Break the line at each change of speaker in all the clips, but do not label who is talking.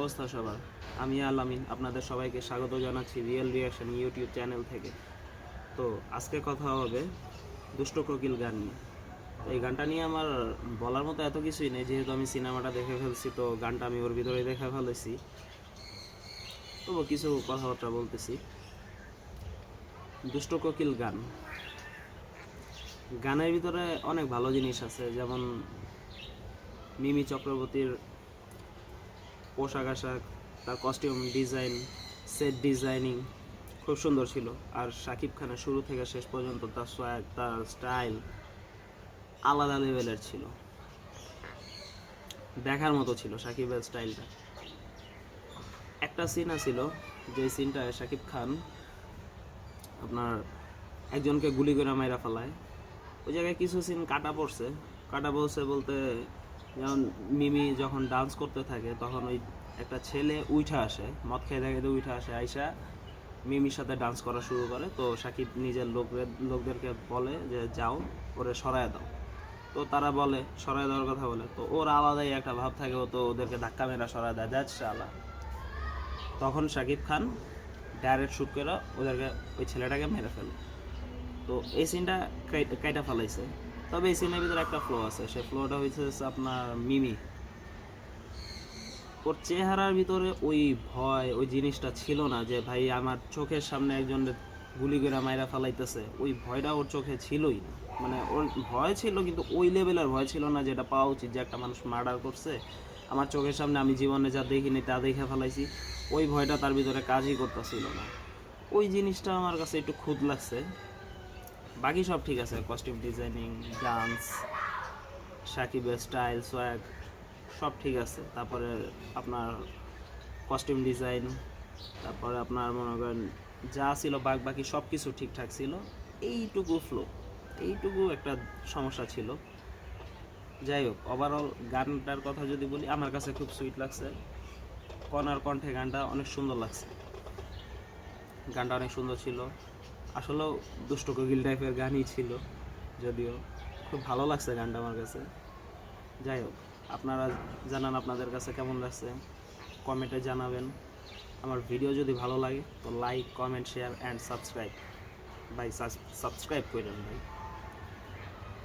অবস্থা সবার? আমি আলামিন আপনাদের সবাইকে স্বাগত জানাচ্ছি রিয়েল রিয়াকশন ইউটিউব চ্যানেল থেকে। তো আজকে কথা হবে দুষ্ট কোকিল গান নিয়ে। তো এই গানটা নিয়ে আমার বলার মতো এত কিছুই নেই, যেহেতু আমি সিনেমাটা দেখে ফেলছি, তো গানটা আমি ওর ভিতরে দেখে ফেলেছি। তবু কিছু কথাবার্তা বলতেছি। দুষ্ট কোকিল গান। গানের ভিতরে অনেক ভালো জিনিস আছে, যেমন মিমি চক্রবর্তীর পোশাক আশাক, তার কস্টিউম ডিজাইন সেট ডিজাইনিং খুব সুন্দর ছিল। আর শাকিব খানের শুরু থেকে শেষ পর্যন্ত তার সোয়াগ তার স্টাইল আলাদা লেভেলের ছিল। দেখার মতো ছিল শাকিবের স্টাইলটা একটা সিন ছিল যে সিনটায় শাকিব খান আপনার একজনকে গুলি করে মাইরা ফেলায়। ওই জায়গায় কিছু সিন কাটা পড়ছে। কাটা পড়ছে বলতে যেমন মিমি যখন ডান্স করতে থাকে, তখন ওই একটা ছেলে উইঠা আসে, মদ খেয়ে দেখে উঠে আসে, আইসা মিমির সাথে ডান্স করা শুরু করে। তো সাকিব নিজের লোকদের, লোকদেরকে বলে যে, যাও, ওরে সরায় দাও। তো তারা বলে, সরায় দেওয়ার কথা বলে। তো ওর আলাদাই একটা ভাব থাকে, ও তো ওদেরকে ধাক্কা মেরা সরায় দেয়, দ্যাটস আলা তখন শাকিব খান ডাইরেক্ট শ্যুট করে ওদেরকে ওই ছেলেটাকে মেরে ফেলে। তো এই সিনটা কাইটা ফেলাইছে। তবে এই সিনের ভিতরে একটা ফ্লো আছে। সেই ফ্লোটা হচ্ছে আপনার মিমি। ওর চেহারার ভিতরে ওই ভয়, ওই জিনিসটা ছিল না যে, ভাই, আমার চোখের সামনে একজন গুলি করে মাইরা ফেলাইতেছে। ওই ভয়টা ওর চোখে ছিলই না। মানে ওর ভয় ছিল, কিন্তু ওই লেভেলের ভয় ছিল না যেটা পাওয়া উচিত যে, একটা মানুষ মার্ডার করছে। আমার চোখের সামনে আমি জীবনে যা দেখিনি তা দেখে ফেলাইছি। ওই ভয়টা তার ভিতরে কাজই করতেছিল না। ওই জিনিসটা আমার কাছে একটু খুদ লাগছে। বাকি সব ঠিক আছে কস্টিউম ডিজাইনিং ডান্স সাকিবের স্টাইল সোয়াগ সব ঠিক আছে। তারপরে আপনার কস্টিউম ডিজাইন তারপরে আপনার মনে করেন যা ছিল, বাক বাকি সব কিছু ঠিকঠাক ছিল, এইটুকু ফ্লো এইটুকু একটা সমস্যা ছিল। যাই হোক ওভারঅল গানটার কথা যদি বলি, আমার কাছে খুব সুইট লাগছে। কনার কণ্ঠে গানটা অনেক সুন্দর লাগছে। গানটা অনেক সুন্দর ছিল। আসলেও দুষ্ট কোকিল টাইপের গানই ছিল, যদিও খুব ভালো লাগছে গানটা আমার কাছে। যাই হোক, আপনারা জানান আপনাদের কাছে কেমন লাগছে কমেন্টে জানাবেন। আমার ভিডিও যদি ভালো লাগে, তো like comment share and subscribe ভাই সাবস্ক্রাইব করেন ভাই।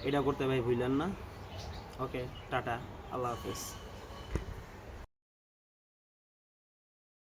এটা করতে ভাই ভুলেন না। ওকে টাটা, আল্লাহ হাফেজ।